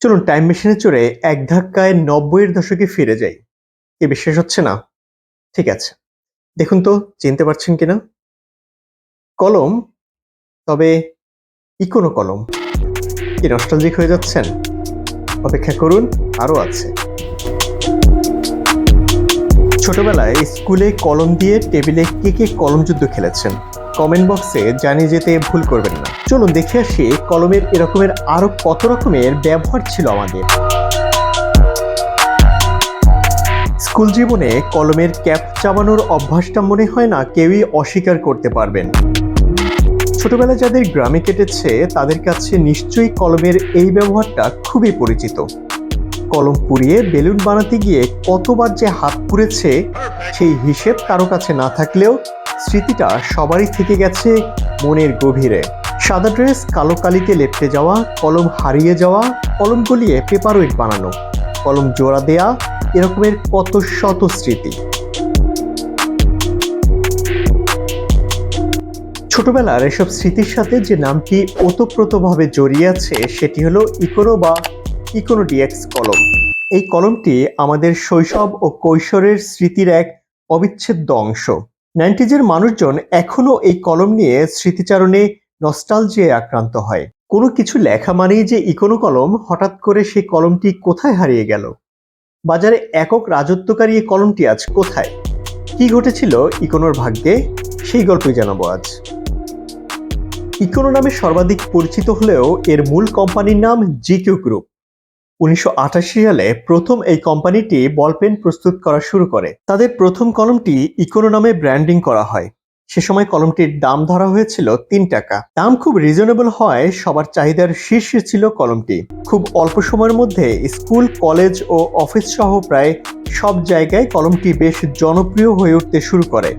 চলুন টাইম মেশিনে চড়ে এক ধাক্কায় নব্বইয়ের দশকে ফিরে যাই। এ বিশ্বাস হচ্ছে না? ঠিক আছে। দেখুন তো, চিনতে পারছেন কিনা? কলম, তবে ইকোনো কলম। কি নস্টালজিক হয়ে যাচ্ছেন? অপেক্ষা করুন আরও আছে। ছোটবেলায় স্কুলে কলম দিয়ে টেবিলে কে কে কলম যুদ্ধ খেলেছেন? কমেন্ট বক্সে জানিয়ে যেতে ভুল করবেন না। চলুন দেখে আসি কলমের এরকমের আরও কত রকমের ব্যবহার ছিল আমাদের। স্কুল জীবনে কলমের ক্যাপ চাবানোর অভ্যাসটা মনে হয় না কেউই অস্বীকার করতে পারবেন। ছোটবেলা যাদের গ্রামে কেটেছে, তাদের কাছে নিশ্চয়ই কলমের এই ব্যবহারটা খুবই পরিচিত। কলম পুড়িয়ে বেলুন বানাতে গিয়ে কতবার যে হাত পুড়েছে, সেই হিসেব কারও কাছে না থাকলেও স্মৃতিটা সবারই থেকে গেছে মনের গভীরে। সাদা ড্রেস, কালো কালিতে লেপটে যাওয়া, কলম হারিয়ে যাওয়া, কলম গলিয়ে পেপার ওয়েট বানানো, কলম জোড়া দেয়া, এরকমের কত শত স্মৃতি। ছোটবেলার এসব স্মৃতির সাথে যে নামটি ওতপ্রোতভাবে জড়িয়ে আছে, সেটি হলো ইকোনো বা ইকোনো ডিএক্স কলম। এই কলমটি আমাদের শৈশব ও কৈশোরের স্মৃতির এক অবিচ্ছেদ্য অংশ। নাইনটিজের মানুষজন এখনও এই কলম নিয়ে স্মৃতিচারণে নস্টালজিয়ায় আক্রান্ত হয়। কোনো কিছু লেখা মানেই যে ইকোনো কলম হঠাৎ করে সেই কলমটি কোথায় হারিয়ে গেল? বাজারে একক রাজত্বকারী এই কলমটি আজ কোথায়? কি ঘটেছিল ইকোনোর ভাগ্যে? সেই গল্পই জানাব আজ। ইকোনো নামে সর্বাধিক পরিচিত হলেও এর মূল কোম্পানির নাম জিকিউ গ্রুপ। উনিশশো আটাশি সালে প্রথম এই কোম্পানিটি বলপেন প্রস্তুত করা শুরু করে। তাদের প্রথম কলমটি ইকোনো নামে ব্র্যান্ডিং করা হয়। সে সময় কলমটির দাম ধরা হয়েছিল তিন টাকা। দাম খুব রিজনেবল হয় সবার চাহিদার শীর্ষে ছিল কলমটি। খুব অল্প সময়ের মধ্যে স্কুল, কলেজ ও অফিস সহ প্রায় সব জায়গায় কলমটি বেশ জনপ্রিয় হয়ে উঠতে শুরু করে।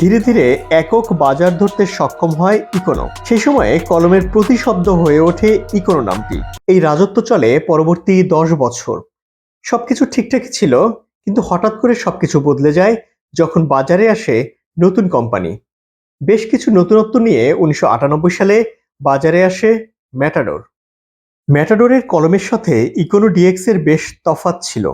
ধীরে ধীরে একক বাজার ধরতে সক্ষম হয় ইকোনো। সেই সময়ে কলমের প্রতিশব্দ হয়ে ওঠে ইকোনো নামটি। এই রাজত্ব চলে পরবর্তী দশ বছর। সবকিছু ঠিকঠাকই ছিল, কিন্তু হঠাৎ করে সবকিছু বদলে যায় যখন বাজারে আসে নতুন কোম্পানি। বেশ কিছু নতুনত্ব নিয়ে উনিশশো আটানব্বই সালে বাজারে আসে ম্যাটাডোর। ম্যাটাডোরের কলমের সাথে ইকোনো ডিএক্স এর বেশ তফাত ছিল।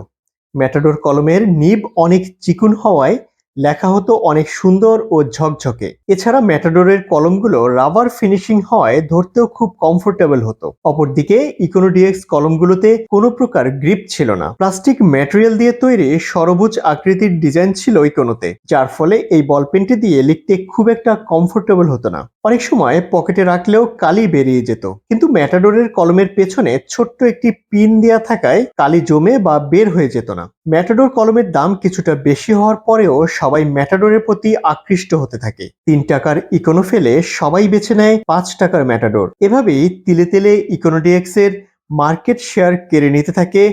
ম্যাটাডোর কলমের নিব অনেক চিকুন হওয়ায় লেখা হতো অনেক সুন্দর ও ঝকঝকে। এছাড়া ম্যাটাডোরের কলমগুলো রাবার ফিনিশিং হওয়ায় ধরতেও খুব কমফোর্টেবল হতো। অপরদিকে ইকোনোডিএক্স কলমগুলোতে কোনো প্রকার গ্রিপ ছিল না। প্লাস্টিক ম্যাটেরিয়াল দিয়ে তৈরি সরবুজ আকৃতির ডিজাইন ছিল ইকোনোতে যার ফলে এই বলপেনটি দিয়ে লিখতে খুব একটা কমফোর্টেবল হতো না। অনেক সময় পকেটে রাখলেও কালি বেরিয়ে যেত। কিন্তু ম্যাটাডোরের কলমের পেছনে ছোট্ট একটি পিন দেয়া থাকায় কালি জমে বা বের হয়ে যেত না। ম্যাটাডোর কলমের দাম কিছুটা বেশি হওয়ার পরেও সবাই ম্যাটাডোরের প্রতি আকৃষ্ট হতে থাকে। তিন টাকার ইকোনো ফেলে সবাই বেছে নেয় পাঁচ টাকার ম্যাটাডোর। এভাবেই তিলে তিলে ইকোনোডিএক্স এর মার্কেট শেয়ার কেড়ে নিতে থাকে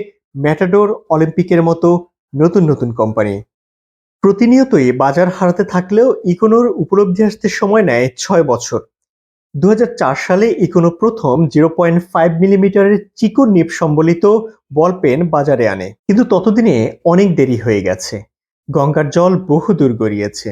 ম্যাটাডোর অলিম্পিকের মতো নতুন নতুন কোম্পানি। প্রতিনিয়তই বাজার হারাতে থাকলেও ইকোনোর উপলব্ধি আসতে সময় নেয় ছয় বছর। দু হাজার চার সালে ইকোনো প্রথম জিরো পয়েন্ট ফাইভ মিলিমিটারের চিকন নিপ সম্বলিত বল পেন বাজারে আনে। কিন্তু ততদিনে অনেক দেরি হয়ে গেছে। গঙ্গার জল বহু দূর গড়িয়েছে।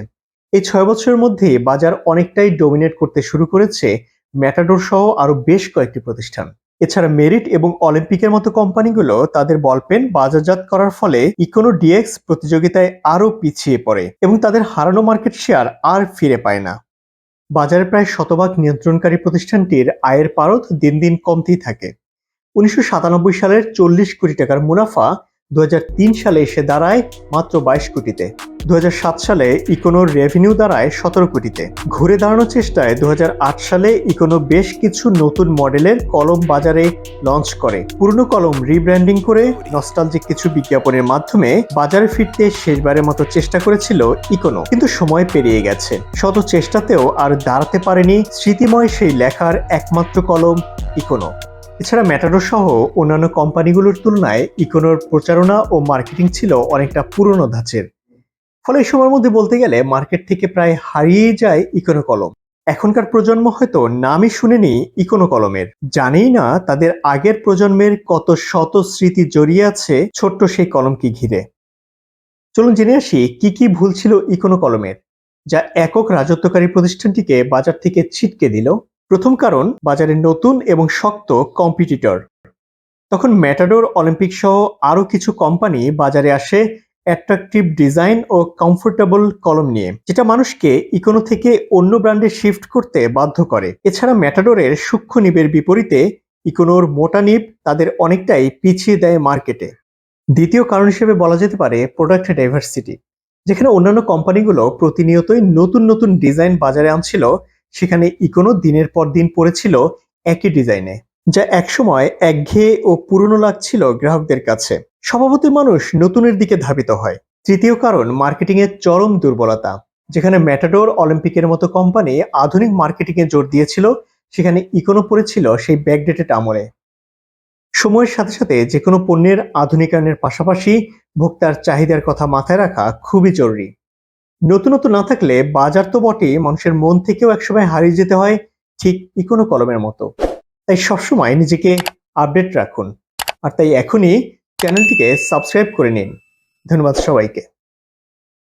এই ছয় বছরের মধ্যে বাজার অনেকটাই ডোমিনেট করতে শুরু করেছে ম্যাটাডোর সহ আরও বেশ কয়েকটি প্রতিষ্ঠান। এছাড়া মেরিট এবং অলিম্পিকের মতো কোম্পানিগুলো তাদের বলপেন বাজারজাত করার ফলে ইকোনো ডিএক্স প্রতিযোগিতায় আরও পিছিয়ে পড়ে এবং তাদের হারানো মার্কেট শেয়ার আর ফিরে পায় না। বাজারে প্রায় শতভাগ নিয়ন্ত্রণকারী প্রতিষ্ঠানটির আয়ের পারদ দিন দিন কমতেই থাকে। উনিশশো সাতানব্বই সালের চল্লিশ কোটি টাকার মুনাফা দু হাজার তিন সালে এসে দাঁড়ায় মাত্র বাইশ কোটিতে। দু হাজার সাত সালে ইকোনোর রেভিনিউ দাঁড়ায় সতেরো কোটিতে। ঘুরে দাঁড়ানোর চেষ্টায় দু হাজার আট সালে ইকোনো বেশ কিছু নতুন মডেলের কলম বাজারে লঞ্চ করে। পুরনো কলম রিব্র্যান্ডিং করে নস্টালজিক কিছু বিজ্ঞাপনের মাধ্যমে বাজারে ফিরতে শেষবারের মতো চেষ্টা করেছিল ইকোনো। কিন্তু সময় পেরিয়ে গেছে। শত চেষ্টাতেও আর দাঁড়াতে পারেনি স্মৃতিময় সেই লেখার একমাত্র কলম ইকোনো। এছাড়া ম্যাটাডোর সহ অন্যান্য কোম্পানিগুলোর তুলনায় ইকোনোর প্রচারণা ও মার্কেটিং ছিল অনেকটা পুরনো ধাঁচের। ফলে এই সময়ের মধ্যে বলতে গেলে মার্কেট থেকে প্রায় হারিয়ে যায় ইকোনো কলম। এখনকার প্রজন্ম হয়তো নামই শুনেনি ইকোনো কলমের। জানেই না তাদের আগের প্রজন্মের কত শত স্মৃতি জড়িয়ে আছে ছোট্ট সেই কলমকে ঘিরে। চলুন জেনে আসি কি কি ভুল ছিল ইকোনো কলমের, যা একক রাজত্বকারী প্রতিষ্ঠানটিকে বাজার থেকে ছিটকে দিল। প্রথম কারণ, বাজারে নতুন এবং শক্ত কম্পিটিটর তখন ম্যাটাডোর অলিম্পিক সহ আরও কিছু কোম্পানি বাজারে আসে অ্যাট্রাকটিভ ডিজাইন ও কমফোর্টেবল কলম নিয়ে, যেটা মানুষকে ইকোনো থেকে অন্য ব্র্যান্ডে শিফট করতে বাধ্য করে। এছাড়া ম্যাটাডোরের সূক্ষ্ম নিবের বিপরীতে ইকোনোর মোটা নিব তাদের অনেকটাই পিছিয়ে দেয় মার্কেটে দ্বিতীয় কারণ হিসেবে বলা যেতে পারে প্রোডাক্ট ডাইভার্সিটি যেখানে অন্যান্য কোম্পানিগুলো প্রতিনিয়তই নতুন নতুন ডিজাইন বাজারে আনছিল সেখানে ইকোনো দিনের পর দিন পড়েছিল একই ডিজাইনে, যা একসময় একঘেয়ে ও পুরনো লাগছিল গ্রাহকদের কাছে। স্বভাবতই মানুষ নতুনের দিকে ধাবিত হয়। তৃতীয় কারণ মার্কেটিং এর চরম দুর্বলতা, যেখানে ম্যাটাডোর অলিম্পিকের মতো কোম্পানি আধুনিক মার্কেটিং এ জোর দিয়েছিল, সেখানে ইকোনো পড়েছিল সেই ব্যাকডেটেড আমলে। সময়ের সাথে সাথে যে কোনো পণ্যের আধুনিকায়নের পাশাপাশি ভোক্তার চাহিদার কথা মাথায় রাখা খুবই জরুরি। নতুনত্ব না থাকলে বাজার তো বটেই, মানুষের মন থেকেও একসময় হারিয়ে যেতে হয় ঠিক ইকোনো কলমের মতো। তাই সবসময় নিজেকে আপডেট রাখুন। আর তাই এখনই চ্যানেলটিকে সাবস্ক্রাইব করে নিন। ধন্যবাদ সবাইকে।